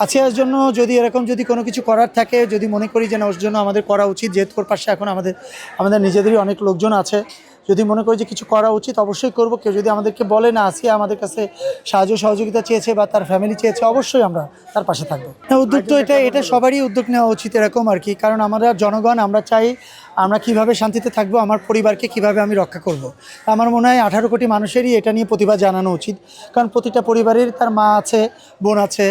আছিয়ার জন্য যদি এরকম যদি কোনো কিছু করার থাকে, যদি মনে করি যে না, ওর জন্য আমাদের করা উচিত, যেহেতু ওর পাশে এখন আমাদের আমাদের নিজেদেরই অনেক লোকজন আছে যদি মনে করি যে কিছু করা উচিত, অবশ্যই করব। কেউ যদি আমাদেরকে বলে না আসিয়া আমাদের কাছে সাহায্য সহযোগিতা চেয়েছে বা তার ফ্যামিলি চেয়েছে, অবশ্যই আমরা তার পাশে থাকব। উদ্যোগ তো এটা এটা সবারই উদ্যোগ নেওয়া উচিত এরকম আর কি। কারণ আমরা জনগণ, আমরা চাই আমরা কীভাবে শান্তিতে থাকব, আমার পরিবারকে কীভাবে আমি রক্ষা করব। আমার মনে হয় আঠারো কোটি মানুষেরই এটা নিয়ে প্রতিবাদ জানানো উচিত। কারণ প্রতিটা পরিবারের তার মা আছে, বোন আছে,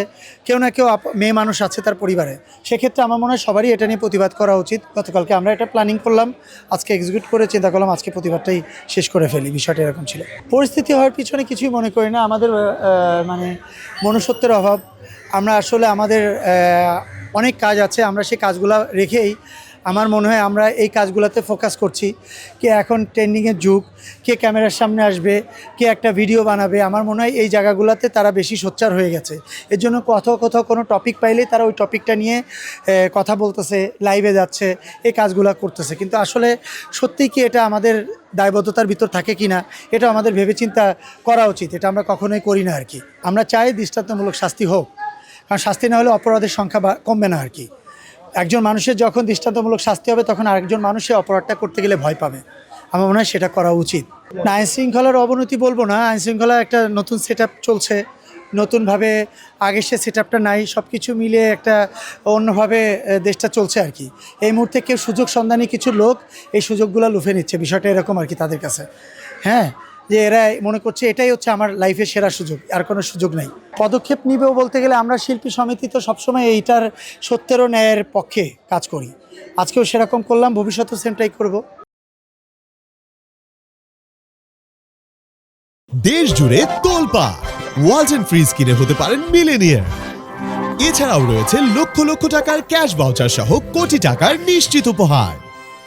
কেউ না কেউ মেয়ে মানুষ আছে তার পরিবারে। সেক্ষেত্রে আমার মনে হয় সবারই এটা নিয়ে প্রতিবাদ করা উচিত। গতকালকে আমরা এটা প্ল্যানিং করলাম, আজকে এক্সিকিউট করে চিন্তা করলাম আজকে প্রতিবাদটাই শেষ করে ফেলি, বিষয়টা এরকম ছিল। পরিস্থিতি হওয়ার পিছনে কিছুই মনে করি না, আমাদের মানে মনুষ্যত্বের অভাব। আমরা আসলে আমাদের অনেক কাজ আছে, আমরা সেই কাজগুলো রেখেই আমার মনে হয় আমরা এই কাজগুলোতে ফোকাস করছি। কে এখন ট্রেন্ডিংয়ের যুগ, কে ক্যামেরার সামনে আসবে, কে একটা ভিডিও বানাবে, আমার মনে হয় এই জায়গাগুলোতে তারা বেশি সোচ্চার হয়ে গেছে। এর জন্য কোথাও কোথাও কোনো টপিক পাইলেই তারা ওই টপিকটা নিয়ে কথা বলতেছে লাইভে যাচ্ছে, এই কাজগুলো করতেছে। কিন্তু আসলে সত্যিই কি এটা আমাদের দায়বদ্ধতার ভিতর থাকে কি না এটা আমাদের ভেবেচিন্তা করা উচিত। এটা আমরা কখনোই করি না আর কি। আমরা চাই দৃষ্টান্তমূলক শাস্তি হোক। কারণ শাস্তি না হলে অপরাধের সংখ্যা কমবে না আর কি। একজন মানুষের যখন দৃষ্টান্তমূলক শাস্তি হবে, তখন আরেকজন মানুষ সেই অপরাধটা করতে গেলে ভয় পাবে। আমার মনে হয় সেটা করা উচিত। না আইন শৃঙ্খলার অবনতি বলব না। আইন শৃঙ্খলা একটা নতুন সেট চলছে। নতুনভাবে আগে সে সেট আপটা নাই। সব কিছু মিলিয়ে একটা অন্যভাবে দেশটা চলছে আর কি। এই মুহূর্তে কেউ সুযোগ সন্ধানী কিছু লোক এই সুযোগগুলো লুফে নিচ্ছে। বিষয়টা এরকম আর কি তাদের কাছে। হ্যাঁ? যে এরা মনে করছে এটাই হচ্ছে আমার লাইফের সেরা সুযোগ, আর কোনো সুযোগ নাই। পদক্ষেপ নিবেও বলতে গেলে আমরা শিল্পী সমিতি তো সবসময় এইটার সত্যেরও ন্যায়ের পক্ষে কাজ করি। আজকেও সেরকম করলাম, ভবিষ্যতেও সেমটাই করব। দেশ জুড়ে তোলপা, ওয়ালটন ফ্রিজ কিনে হতে পারেন মিলেনিয়ার এছাড়াও রয়েছে লক্ষ লক্ষ টাকার ক্যাশ বাউচার সহ কোটি টাকার নিশ্চিত উপহার।